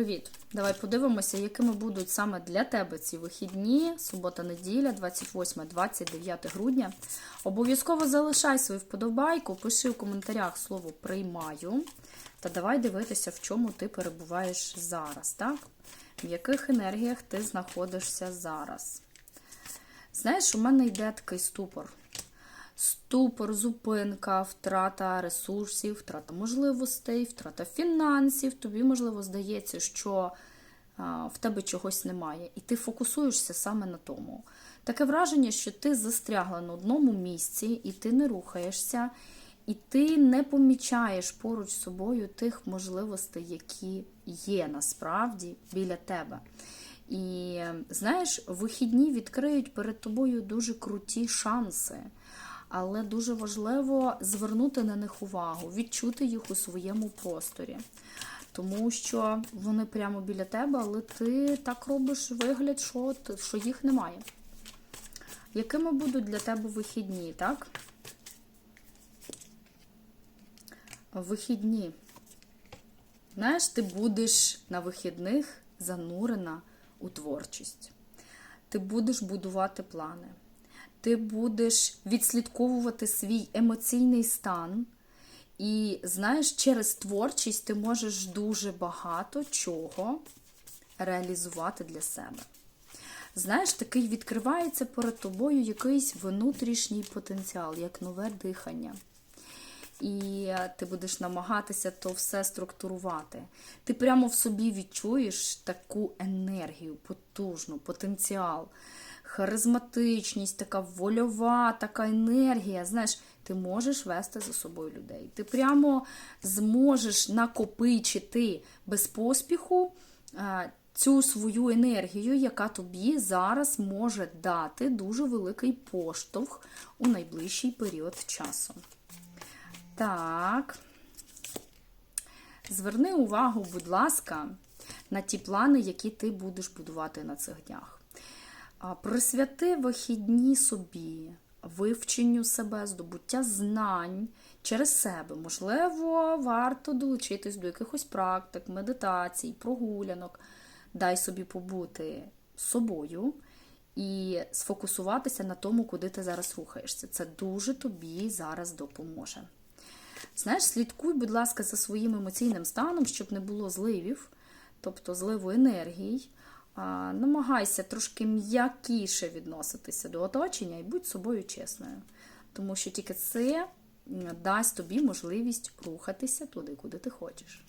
Привіт! Давай подивимося, якими будуть саме для тебе ці вихідні, субота-неділя, 28-29 грудня. Обов'язково залишай свою вподобайку, пиши в коментарях слово приймаю. Та давай дивитися, в чому ти перебуваєш зараз, так? В яких енергіях ти знаходишся зараз. Знаєш, у мене йде такий ступор. Ступор, зупинка, втрата ресурсів, втрата можливостей, втрата фінансів. Тобі, можливо, здається, що в тебе чогось немає, і ти фокусуєшся саме на тому. Таке враження, що ти застрягла на одному місці, і ти не рухаєшся, і ти не помічаєш поруч з собою тих можливостей, які є насправді біля тебе. І знаєш, вихідні відкриють перед тобою дуже круті шанси але дуже важливо звернути на них увагу, відчути їх у своєму просторі. Тому що вони прямо біля тебе, але ти так робиш вигляд, що, що їх немає. Якими будуть для тебе вихідні, так? Вихідні. Знаєш, ти будеш на вихідних занурена у творчість. Ти будеш будувати плани ти будеш відслідковувати свій емоційний стан. І, знаєш, через творчість ти можеш дуже багато чого реалізувати для себе. Знаєш, такий відкривається перед тобою якийсь внутрішній потенціал, як нове дихання. І ти будеш намагатися то все структурувати. Ти прямо в собі відчуєш таку енергію, потужну, потенціал харизматичність, така вольова, така енергія. Знаєш, ти можеш вести за собою людей. Ти прямо зможеш накопичити без поспіху цю свою енергію, яка тобі зараз може дати дуже великий поштовх у найближчий період часу. Так. Зверни увагу, будь ласка, на ті плани, які ти будеш будувати на цих днях. Присвяти вихідні собі, вивченню себе, здобуття знань через себе. Можливо, варто долучитись до якихось практик, медитацій, прогулянок. Дай собі побути собою і сфокусуватися на тому, куди ти зараз рухаєшся. Це дуже тобі зараз допоможе. Знаєш, слідкуй, будь ласка, за своїм емоційним станом, щоб не було зливів, тобто зливу енергій намагайся трошки м'якіше відноситися до оточення і будь собою чесною. Тому що тільки це дасть тобі можливість рухатися туди, куди ти хочеш.